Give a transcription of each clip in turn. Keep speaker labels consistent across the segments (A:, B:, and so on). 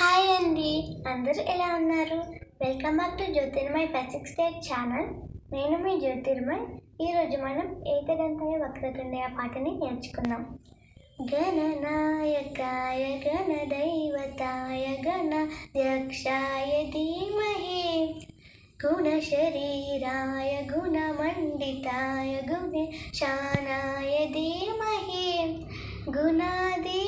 A: Hi అండి. అందరూ ఎలా ఉన్నారు? Welcome back to Jyotirmay physics state channel నేను మీ జ్యోతిర్మయ్. ఈరోజు మనం ఏకదంతయ వక్రతుండయ పాటని నేర్చుకుందాం. గణనాయకాయ గణదైవతాయ గణధ్యక్షాయ ధీమహి. గుణశరీరాయ గుణమండితాయ గుణశానాయ ధీమహి. గుణాది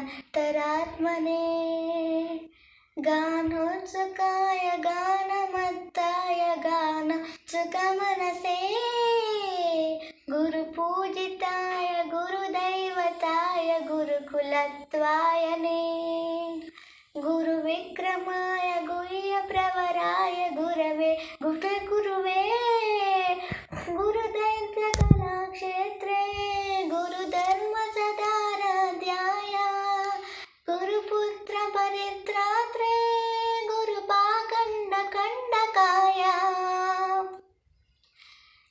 A: गानतरात्मने गानोत्सुकाय गानमत्ताय गानोत्सुकमनसे गुरुपूजिताय गुरुदैवताय गुरुकुलत्वायने गुरुविक्रमाय गुह्यप्रवराय गुरवे गुरुवे गुरुदैत्यकलाक्षेत्रे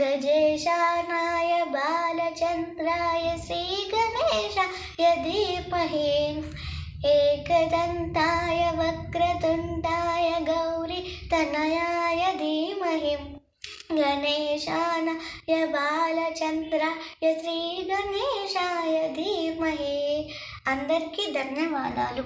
A: गजेशानाय बालचन्द्राय श्रीगणेशाय धीमहि एकदन्ताय वक्रतुण्डाय गौरी तनयाय धीमहि गणेशानाय బాలచంద్రాయ శ్రీ గణేశాయ ధీమహి అందరికీ ధన్యవాదాలు